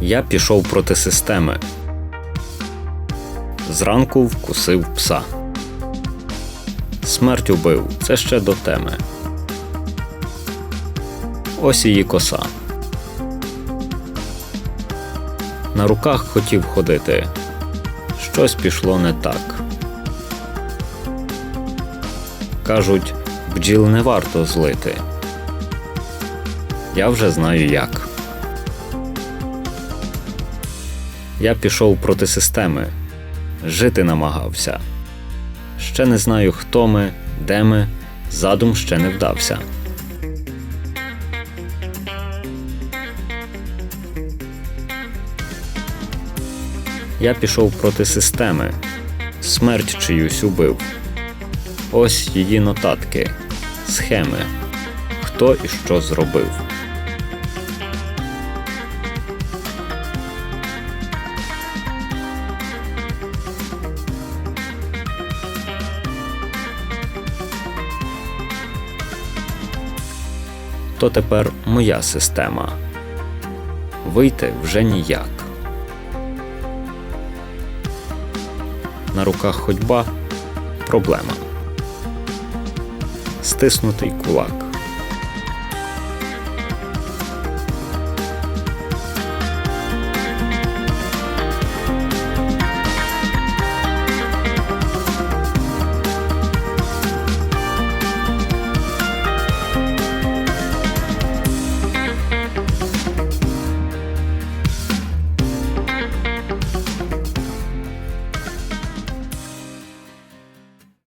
Я пішов проти системи. Зранку вкусив пса. Смерть убив. Це ще до теми. Ось її коса. На руках хотів ходити. Щось пішло не так. Кажуть, бджіл не варто злити. Я вже знаю як. Я пішов проти системи. Жити намагався. Ще не знаю, хто ми, де ми, задум ще не вдався. Я пішов проти системи, смерть чиюсь убив. Ось її нотатки, схеми, хто і що зробив. То тепер моя система. Вийти вже ніяк. На руках ходьба проблема. Стиснутий кулак.